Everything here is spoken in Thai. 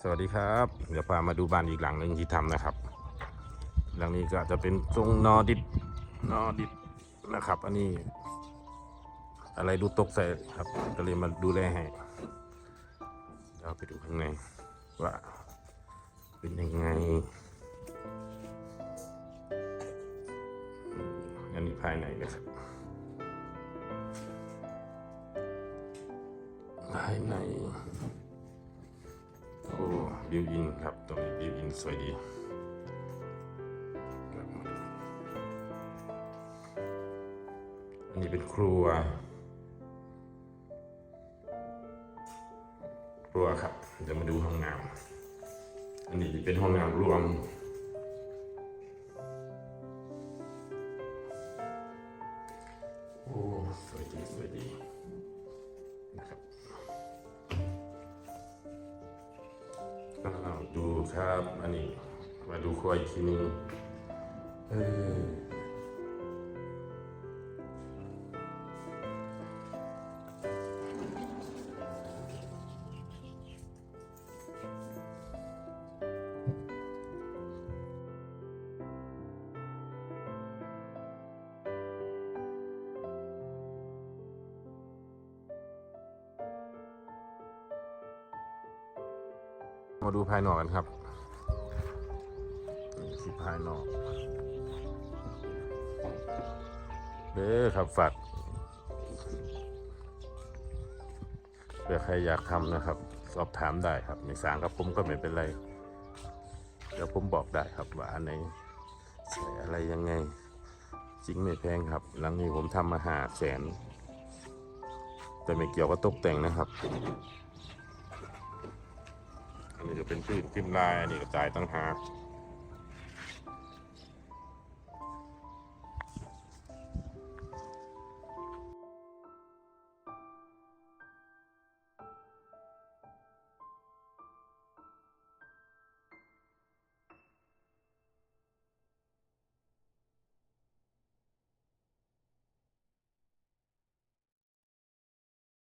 สวัสดีครับ เดี๋ยวพามาดูบ้านอีกหลังหนึ่งที่ทำนะครับ หลังนี้ก็จะเป็นทรงนอดิบนอดิบนะครับ อันนี้ อะไรดูตกใส่ครับก็เลยมาดูแลให้เดี๋ยวไปดูข้างในว่าเป็นยังไง อันนี้ภายในนะครับภายใน บิวอินครับตรงนี้บิวอินสวยดีอันนี้เป็นครัว ครัวครับเดี๋ยวมาดูห้องน้ำอันนี้เป็นห้องน้ำรวมโอ้สวยดีสวยดีนะครับ ดูครับ อันนี้ มาดูครัวอีกทีนึงเออ มาดูภายนอกกันครับนี่ที่ภายนอกเด้อครับฝากเผื่อใครอยากทำนะครับ สอบถามได้ครับในสางกับผมก็ไม่เป็นไรเดี๋ยวผมบอกได้ครับว่าอันไหนใส่อะไรยังไง จริงไม่แพงครับ หลังนี้ผมทำมาหาแสน แต่ไม่เกี่ยวกับตกแต่งนะครับ อันนี้จะเป็นพืชพิมพ์ลาย อันนี้ก็จ่ายตั้งหาก